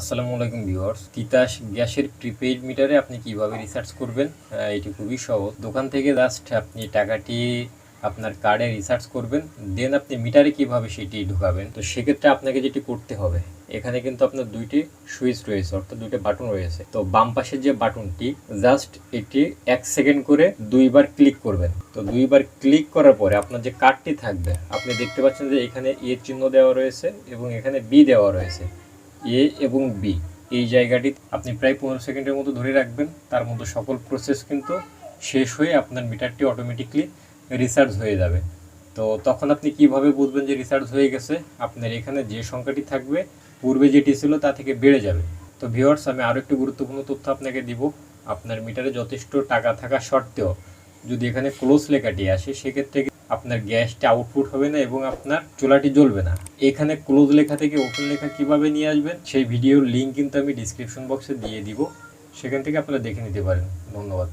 আসসালামু আলাইকুম ভিউয়ার্স। তিতাস গ্যাসের প্রিপেইড মিটারে আপনি কীভাবে রিসার্চ করবেন? এটি খুবই সহজ। দোকান থেকে জাস্ট আপনি টাকাটি আপনার কার্ডে রিসার্চ করবেন, দেন আপনি মিটারে কীভাবে সেটি ঢুকাবেন। তো সেক্ষেত্রে আপনাকে যেটি করতে হবে, এখানে কিন্তু আপনার দুইটি সুইচ রয়েছে, অর্থাৎ দুইটি বাটন রয়েছে। তো বাম পাশের যে বাটনটি, জাস্ট এটি এক সেকেন্ড করে দুইবার ক্লিক করবেন। তো দুইবার ক্লিক করার পরে আপনার যে কার্ডটি থাকবে, আপনি দেখতে পাচ্ছেন যে এখানে এ চিহ্ন দেওয়া রয়েছে এবং এখানে বি দেওয়া রয়েছে। এ এবং বি এই জায়গাটি আপনি প্রায় পনেরো সেকেন্ডের মতো ধরে রাখবেন। তার মধ্যে সকল প্রসেস কিন্তু শেষ হয়ে আপনার মিটারটি অটোমেটিকলি রিচার্জ হয়ে যাবে। তো তখন আপনি কীভাবে বুঝবেন যে রিচার্জ হয়ে গেছে? আপনার এখানে যে সংখ্যাটি থাকবে, পূর্বে যেটি ছিল তা থেকে বেড়ে যাবে। তো ভিওয়ার্স আমি আরও একটি গুরুত্বপূর্ণ তথ্য আপনাকে দিব। আপনার মিটারে যথেষ্ট টাকা থাকা সত্ত্বেও যদি এখানে ক্লোজ লেখাটি আসে, সেক্ষেত্রে আপনার গ্যাসটা আউটপুট হবে না এবং আপনার চুলাটি জ্বলবে না। এখানে ক্লোজ লেখা থেকে ওপেন লেখা কীভাবে নিয়ে আসবেন, সেই ভিডিওর লিঙ্ক কিন্তু আমি ডিসক্রিপশন বক্সে দিয়ে দিব। সেখান থেকে আপনারা দেখে নিতে পারেন। ধন্যবাদ।